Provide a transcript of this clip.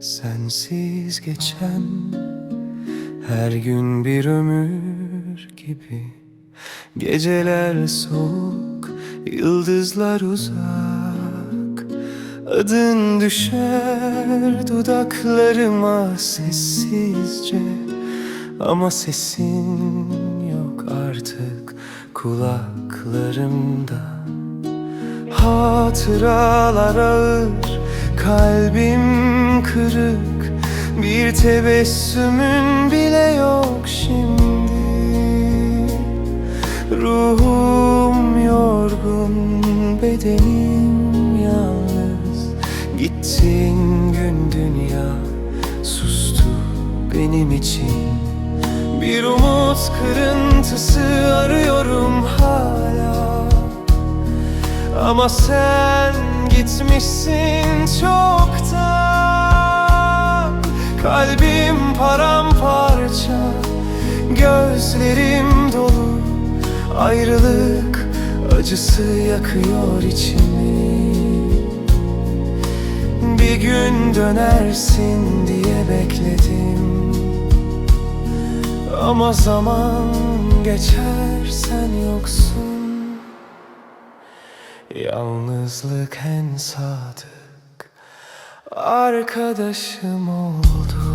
sensiz geçen Her gün bir ömür gibi. Geceler soğuk, yıldızlar uzak. Adın düşer dudaklarıma sessizce. Ama sesin yok artık kulaklarımda. Hatıralar ağır, kalbim kırık Bir tebessümün bile yok şimdi. Ruhum yorgun, bedenim yalnız. Gittiğin gün dünya sustu benim için. Bir umut kırıntısı arıyorum hala. Ama sen gitmişsin çoktan Kalbim paramparça Gözlerim dolu. Ayrılık acısı yakıyor içimi. Bir gün dönersin diye bekledim. Ama zaman geçer sen yoksun. Yalnızlık en sadık arkadaşım oldu